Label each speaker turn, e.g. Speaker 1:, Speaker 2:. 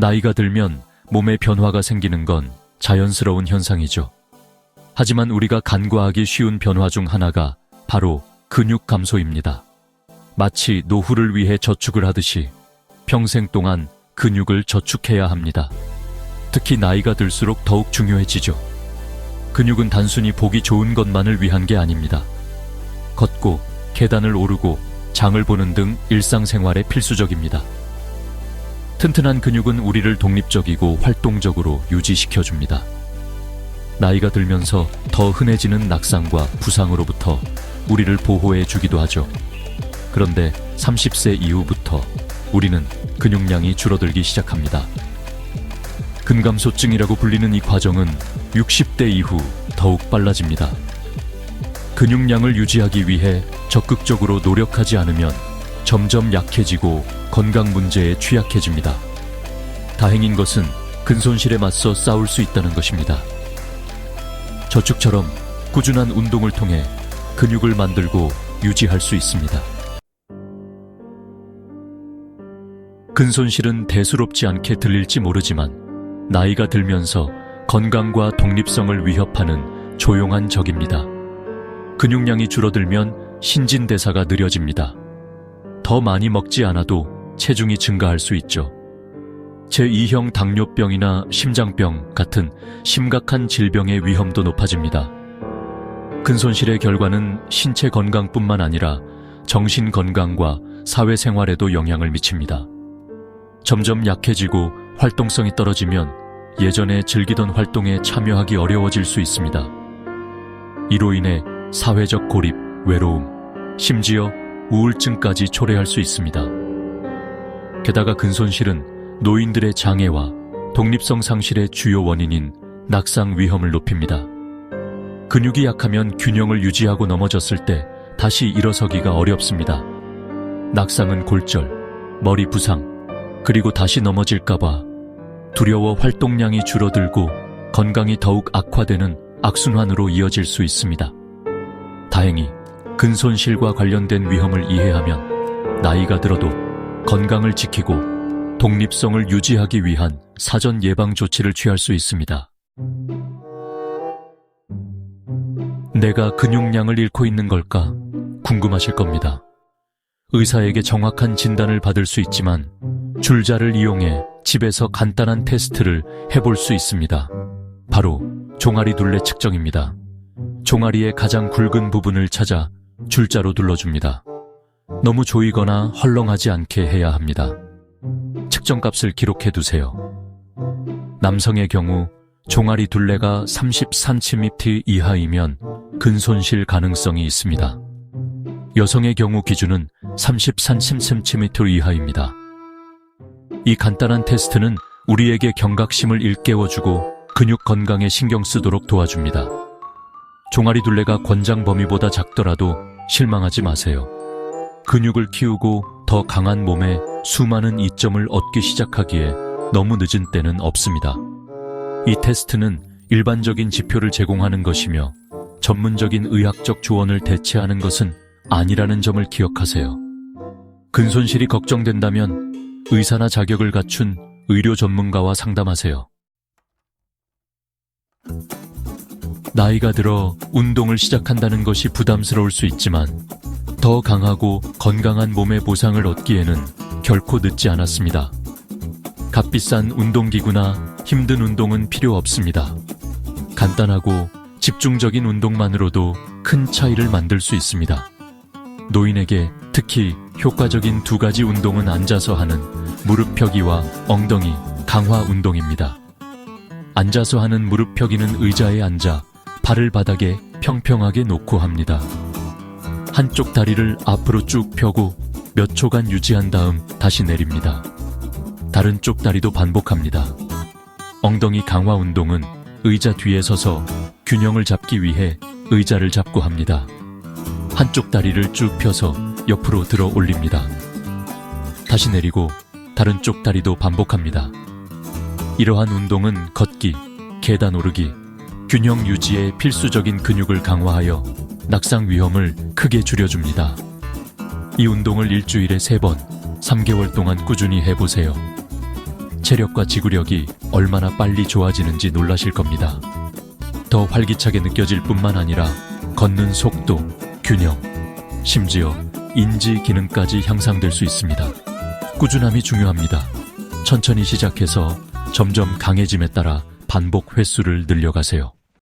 Speaker 1: 나이가 들면 몸에 변화가 생기는 건 자연스러운 현상이죠. 하지만 우리가 간과하기 쉬운 변화 중 하나가 바로 근육 감소입니다. 마치 노후를 위해 저축을 하듯이 평생 동안 근육을 저축해야 합니다. 특히 나이가 들수록 더욱 중요해지죠. 근육은 단순히 보기 좋은 것만을 위한 게 아닙니다. 걷고 계단을 오르고 장을 보는 등 일상생활에 필수적입니다. 튼튼한 근육은 우리를 독립적이고 활동적으로 유지시켜 줍니다. 나이가 들면서 더 흔해지는 낙상과 부상으로부터 우리를 보호해 주기도 하죠. 그런데 30세 이후부터 우리는 근육량이 줄어들기 시작합니다. 근감소증이라고 불리는 이 과정은 60대 이후 더욱 빨라집니다. 근육량을 유지하기 위해 적극적으로 노력하지 않으면 점점 약해지고 건강 문제에 취약해집니다. 다행인 것은 근손실에 맞서 싸울 수 있다는 것입니다. 저축처럼 꾸준한 운동을 통해 근육을 만들고 유지할 수 있습니다. 근손실은 대수롭지 않게 들릴지 모르지만 나이가 들면서 건강과 독립성을 위협하는 조용한 적입니다. 근육량이 줄어들면 신진대사가 느려집니다. 더 많이 먹지 않아도 체중이 증가할 수 있죠. 제2형 당뇨병이나 심장병 같은 심각한 질병의 위험도 높아집니다. 근손실의 결과는 신체 건강뿐만 아니라 정신 건강과 사회생활에도 영향을 미칩니다. 점점 약해지고 활동성이 떨어지면 예전에 즐기던 활동에 참여하기 어려워질 수 있습니다. 이로 인해 사회적 고립, 외로움, 심지어 우울증까지 초래할 수 있습니다. 게다가 근손실은 노인들의 장애와 독립성 상실의 주요 원인인 낙상 위험을 높입니다. 근육이 약하면 균형을 유지하고 넘어졌을 때 다시 일어서기가 어렵습니다. 낙상은 골절, 머리 부상, 그리고 다시 넘어질까봐 두려워 활동량이 줄어들고 건강이 더욱 악화되는 악순환으로 이어질 수 있습니다. 다행히 근손실과 관련된 위험을 이해하면 나이가 들어도 건강을 지키고 독립성을 유지하기 위한 사전 예방 조치를 취할 수 있습니다. 내가 근육량을 잃고 있는 걸까 궁금하실 겁니다. 의사에게 정확한 진단을 받을 수 있지만 줄자를 이용해 집에서 간단한 테스트를 해볼 수 있습니다. 바로 종아리 둘레 측정입니다. 종아리의 가장 굵은 부분을 찾아 줄자로 둘러줍니다. 너무 조이거나 헐렁하지 않게 해야 합니다. 측정값을 기록해 두세요. 남성의 경우 종아리 둘레가 30cm 이하이면 근손실 가능성이 있습니다. 여성의 경우 기준은 33cm 이하입니다. 이 간단한 테스트는 우리에게 경각심을 일깨워주고 근육 건강에 신경 쓰도록 도와줍니다. 종아리 둘레가 권장 범위보다 작더라도 실망하지 마세요. 근육을 키우고 더 강한 몸에 수많은 이점을 얻기 시작하기에 너무 늦은 때는 없습니다. 이 테스트는 일반적인 지표를 제공하는 것이며 전문적인 의학적 조언을 대체하는 것은 아니라는 점을 기억하세요. 근손실이 걱정된다면 의사나 자격을 갖춘 의료 전문가와 상담하세요. 나이가 들어 운동을 시작한다는 것이 부담스러울 수 있지만 더 강하고 건강한 몸의 보상을 얻기에는 결코 늦지 않았습니다. 값비싼 운동기구나 힘든 운동은 필요 없습니다. 간단하고 집중적인 운동만으로도 큰 차이를 만들 수 있습니다. 노인에게 특히 효과적인 두 가지 운동은 앉아서 하는 무릎 펴기와 엉덩이 강화 운동입니다. 앉아서 하는 무릎 펴기는 의자에 앉아 발을 바닥에 평평하게 놓고 합니다. 한쪽 다리를 앞으로 쭉 펴고 몇 초간 유지한 다음 다시 내립니다. 다른 쪽 다리도 반복합니다. 엉덩이 강화 운동은 의자 뒤에 서서 균형을 잡기 위해 의자를 잡고 합니다. 한쪽 다리를 쭉 펴서 옆으로 들어 올립니다. 다시 내리고 다른 쪽 다리도 반복합니다. 이러한 운동은 걷기, 계단 오르기, 균형 유지에 필수적인 근육을 강화하여 낙상 위험을 크게 줄여줍니다. 이 운동을 일주일에 3번, 3개월 동안 꾸준히 해보세요. 체력과 지구력이 얼마나 빨리 좋아지는지 놀라실 겁니다. 더 활기차게 느껴질 뿐만 아니라 걷는 속도, 균형, 심지어 인지 기능까지 향상될 수 있습니다. 꾸준함이 중요합니다. 천천히 시작해서 점점 강해짐에 따라 반복 횟수를 늘려가세요.